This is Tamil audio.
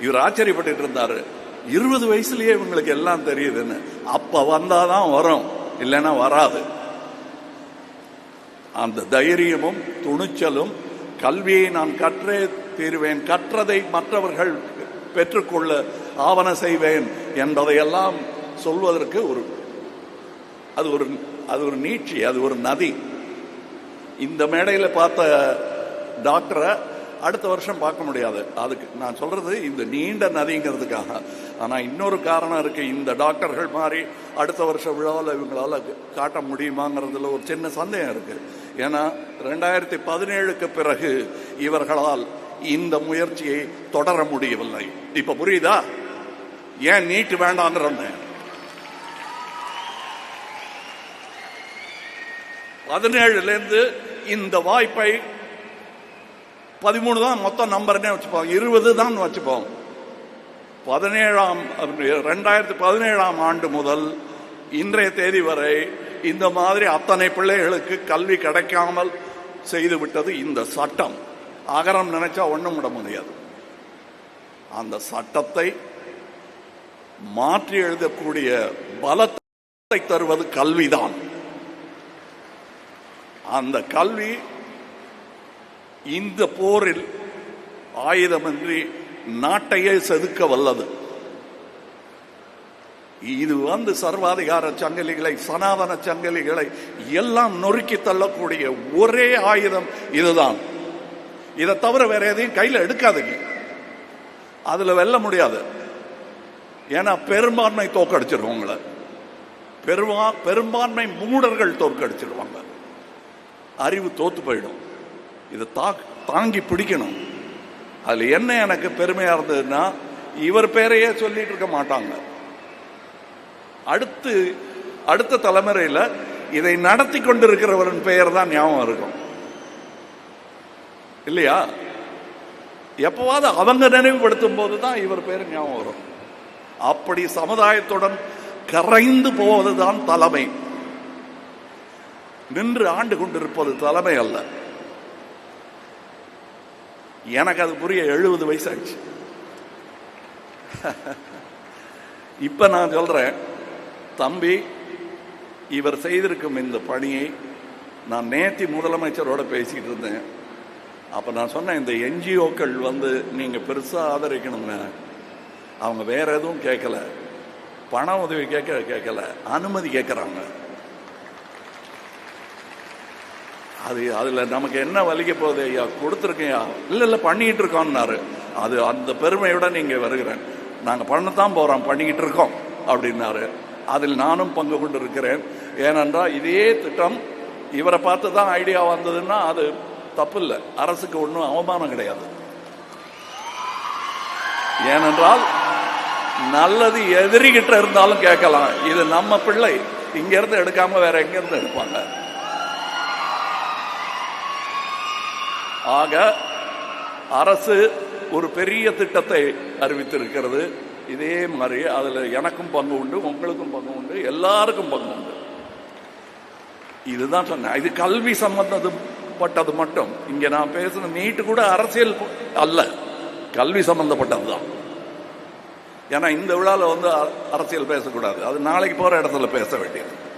இவர் ஆச்சரியப்பட்டு இருந்தாரு. இருபது வயசுலயே இவங்களுக்கு எல்லாம் தெரியுதுன்னு. அப்ப வந்தாதான் வரும் இல்லைன்னா வராது. அந்த தைரியமும் துணிச்சலும் கல்வியை நான் கற்றே தீருவேன் கற்றதை மற்றவர்கள் பெற்றுக்கொள்ள ஆவண செய்வேன் என்பதையெல்லாம் சொல்வதற்கு ஒரு அது ஒரு அது ஒரு நீட்சி அது ஒரு நதி. இந்த மேடையில் பார்த்த டாக்டரை அடுத்த வருஷம் பார்க்க முடியாது. அதுக்கு நான் சொல்றது இந்த நீண்ட நதிங்கிறதுக்காக. ஆனா இன்னொரு காரணம் இருக்கு. இந்த டாக்டர்கள் மாதிரி அடுத்த வருஷம் விழாவில் இவங்களால காட்ட முடியுமாங்கிறதுல ஒரு சின்ன சந்தேகம் இருக்கு. ஏன்னா ரெண்டாயிரத்தி பதினேழுக்கு பிறகு இவர்களால் இந்த முயற்சியை தொடர முடியவில்லை. இப்ப புரியுதா? ஏன் நீட்டு வேண்டாங்கிறோன்னு? பதினேழுல இருந்து இந்த வாய்ப்பை பதிமூணு தான் மொத்தம் நம்பர்னே வச்சுப்போம். இருபது தான் வச்சுப்போம். பதினேழாம் ரெண்டாயிரத்தி பதினேழாம் ஆண்டு முதல் இன்றைய தேதி வரை இந்த மாதிரி அத்தனை பிள்ளைகளுக்கு கல்வி கிடைக்காமல் செய்துவிட்டது இந்த சட்டம். அகரம் நினைச்சா ஒன்றும் விட முடியாது. அந்த சட்டத்தை மாற்றி எழுதக்கூடிய பலத்தை தருவது கல்விதான். அந்த கல்வி இந்த போரில் ஆயுதமின்றி நாட்டையே செதுக்க வல்லது. இது வந்து சர்வாதிகார சங்கிலிகளை சனாதன சங்கிலிகளை எல்லாம் நொறுக்கி தள்ளக்கூடிய ஒரே ஆயுதம் இதுதான். இதை தவிர வேற எதையும் கையில் எடுக்காதீங்க. அதுல வெல்ல முடியாது. ஏன்னா பெரும்பான்மை தோக்கடிச்சிருவோம் உங்களை. பெருமா பெரும்பான்மை மூடர்கள் தோற்கடிச்சிருவாங்க. அறிவு தோத்து போயிடும். இதை தா- தாங்கி பிடிக்கணும். அதில் என்ன எனக்கு பெருமையாக இருந்ததுன்னா இவர் பேரையே சொல்லிட்டு இருக்க மாட்டாங்க. அடுத்து அடுத்த தலைமுறையில இதை நடத்தி கொண்டிருக்கிறவரின் பெயர் தான் ஞாபகம் இருக்கும். இல்லையா? எப்பவாவது அவங்க நினைவுபடுத்தும் போது தான் இவர் பேர் ஞாபகம் வரும். அப்படி சமுதாயத்துடன் கரைந்து போவதுதான் தலைமை. நின்று ஆண்டு கொண்டிருப்பது தலைமை அல்ல. எனக்கு அது புரிய எழுபது வயசாச்சு இப்ப நான் சொல்றேன் தம்பி இவர் செய்திருக்கும் இந்த பணியை நான் நேத்தி முதலமைச்சரோட பேசிக்கிட்டு இருந்தேன். அப்ப நான் சொன்னேன் இந்த என்ஜிஓக்கள் வந்து நீங்க பெருசா ஆதரிக்கணுங்க அவங்க வேற எதுவும் கேட்கல பண உதவி கேட்க கேட்கல. அனுமதி கேட்கறாங்க அது அதுல நமக்கு என்ன வலிக்க போகுது ஐயா? கொடுத்துருக்கையா இல்ல இல்ல பண்ணிக்கிட்டு இருக்கோம்னாரு. அது அந்த பெருமையோட நீங்க வருகிறேன். நாங்க பண்ணத்தான் போறோம் பண்ணிக்கிட்டு இருக்கோம் அப்படின்னாரு. அதில் நானும் பங்கு கொண்டு இருக்கிறேன் ஏனென்றால் இதே திட்டம் இவரை பார்த்து தான் ஐடியா வந்ததுன்னா அது தப்பு இல்லை அரசுக்கு ஒன்றும் அவமானம் கிடையாது. ஏனென்றால் நல்லது எதிரிகிட்ட இருந்தாலும் கேட்கலாம். இது நம்ம பிள்ளை. இங்கேருந்து எடுக்காமல் எடுக்காம வேற எங்கிருந்து எடுப்பாங்க? ஆக அரசு ஒரு பெரிய திட்டத்தை அறிவித்திருக்கிறது. இதே மாதிரி அதுல எனக்கும் பங்கு உண்டு உங்களுக்கும் பங்கு உண்டு எல்லாருக்கும் பங்கு உண்டு. இதுதான் சொன்னேன். இது கல்வி சம்பந்தப்பட்டது மட்டும். இங்க நான் பேசுன நீட்டு கூட அரசியல் அல்ல. கல்வி சம்பந்தப்பட்டதுதான். ஏன்னா இந்த விழால வந்து அ- அரசியல் பேசக்கூடாது. அது நாளைக்கு போற இடத்துல பேச வேண்டியது.